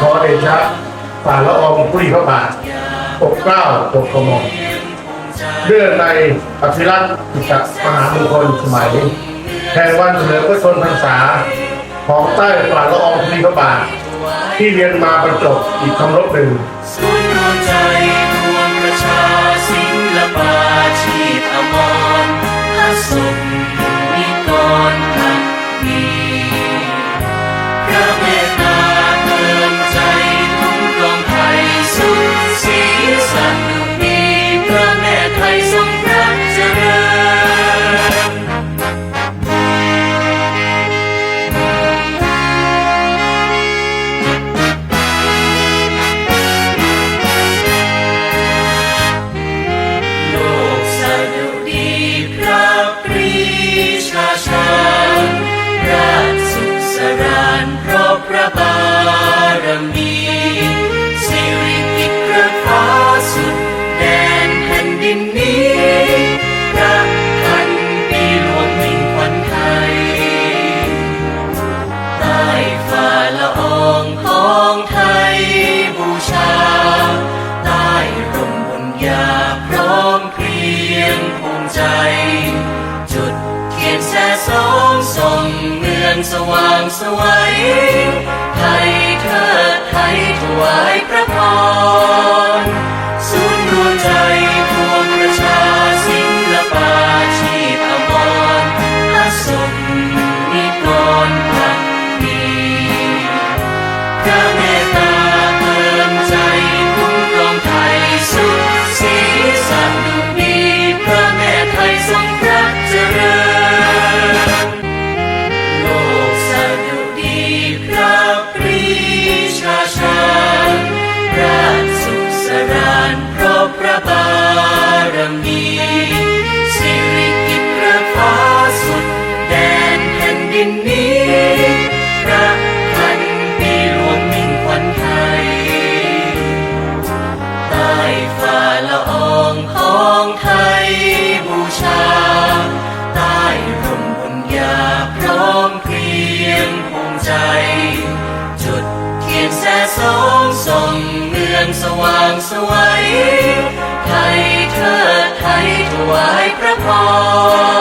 ขอเดชะฝ่าละอองผู้รีพระบาทปกเกล้าปกกระหม่อมเรื่องในอภิรัตน์กิจมหามงคลสมัยแห่งวันเฉลิมพระชนพรรษา ของใต้ฝ่าละอองผู้รีพระบาทที่เรียนมาประจบอีกคำรบหนึ่ง ใจ จุดเทียนแสสองส่องเมืองสว่างสวัยไทยเทิดไทยถวายพระพร จุดเทียนแสสองส่องเมืองสว่างสวัยไทยเทิดไทยถวายพระพร